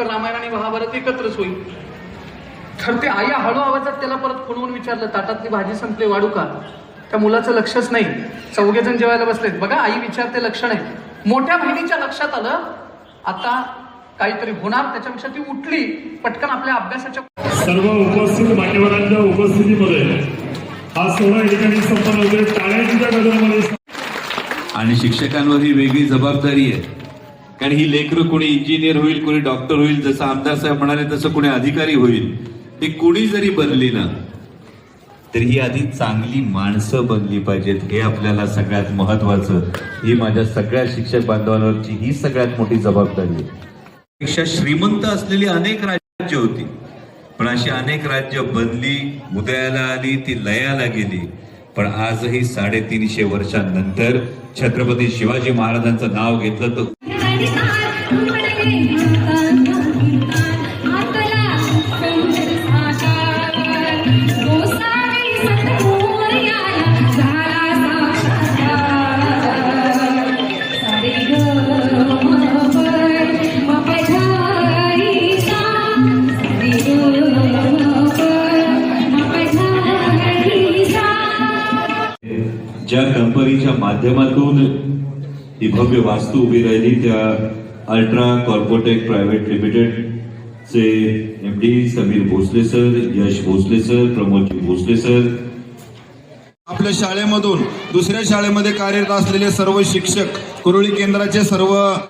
तर रामायण आणि महाभारत एकत्रच होईल. तर ते आई हळू आवाजात त्याला परत फोनवून विचारलं ताटातली भाजी संपली वाढू का? त्या मुलाचं लक्षच नाही. चौघेजण जेवायला बसलेत. बघा आई विचारते लक्ष नाही मोठ्या बहिणीच्या लक्षात आलं आता काहीतरी होणार त्याच्यापेक्षा ती उठली. पटकन आपल्या अभ्यासाच्या सर्व उपस्थित मान्यवरांच्या उपस्थितीमध्ये हा सोहळा ठिकाणी संपन्न आणि शिक्षकांवर ही वेगळी जबाबदारी आहे. कारण ही लेकरं कोणी इंजिनियर होईल कोणी डॉक्टर होईल जसं आमदार साहेब म्हणाले तसं कोणी अधिकारी होईल. ती कुणी जरी बनली ना तर ही आधी चांगली माणसं बनली पाहिजेत. हे आपल्याला सगळ्यात महत्वाचं. ही माझ्या सगळ्या शिक्षक बांधवांवरची ही सगळ्यात मोठी जबाबदारी आहे. पेक्षा श्रीमंत असलेली अनेक राज्य होती. पण अशी अनेक राज्य बनली उदयाला आली ती लयाला गेली. पण आजही साडेतीनशे वर्षांनंतर छत्रपती शिवाजी महाराजांचं नाव घेतलं तर ज्या कंपनीच्या माध्यमातून ही भव्य वास्तू उभी राहिली त्या ultra Corpotech private limited C M D Sameer Bhosale sir Yash Bhosale sir Pramod ji Bhosale sir. आपल्या शाळेमधून दुसऱ्या शाळेमध्ये कार्यरत असलेले सर्व शिक्षक कुरळी केंद्राचे सर्व